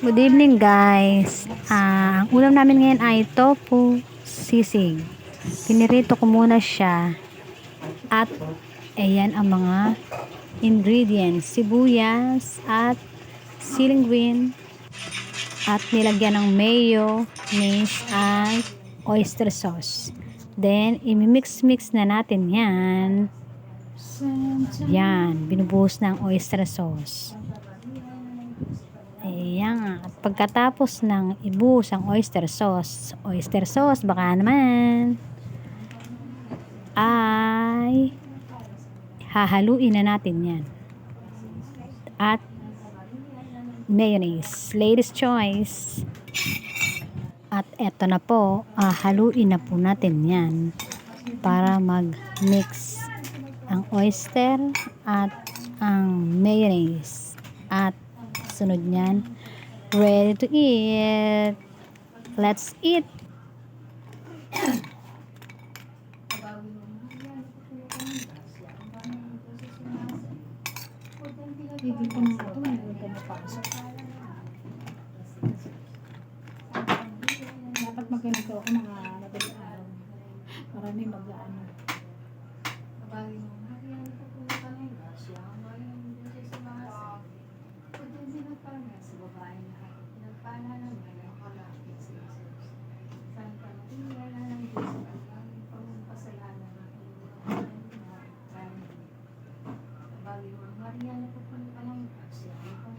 Good evening guys. Ah, ang ulam namin ngayon ay tofu sisig. Pinirito ko muna siya. At ayan ang mga ingredients. Sibuyas at siling green. At nilagyan ng mayo, mayonnaise at oyster sauce. Then, imimix-mix na natin yan. Yan, binubuhos ng oyster sauce. Ayan. At pagkatapos ng ibuhos ang oyster sauce, oyster sauce, baka naman, ay hahaluin na natin yan. At mayonnaise, latest choice. At eto na po, ah, haluin na po natin yan para mag-mix ang oyster at ang mayonnaise. Sunod niyan, ready to eat. Let's eat. Dapat magganito ako mga madaling araw. Marami mag-ano. Ariana po pala yung taxi. Ano? Eh.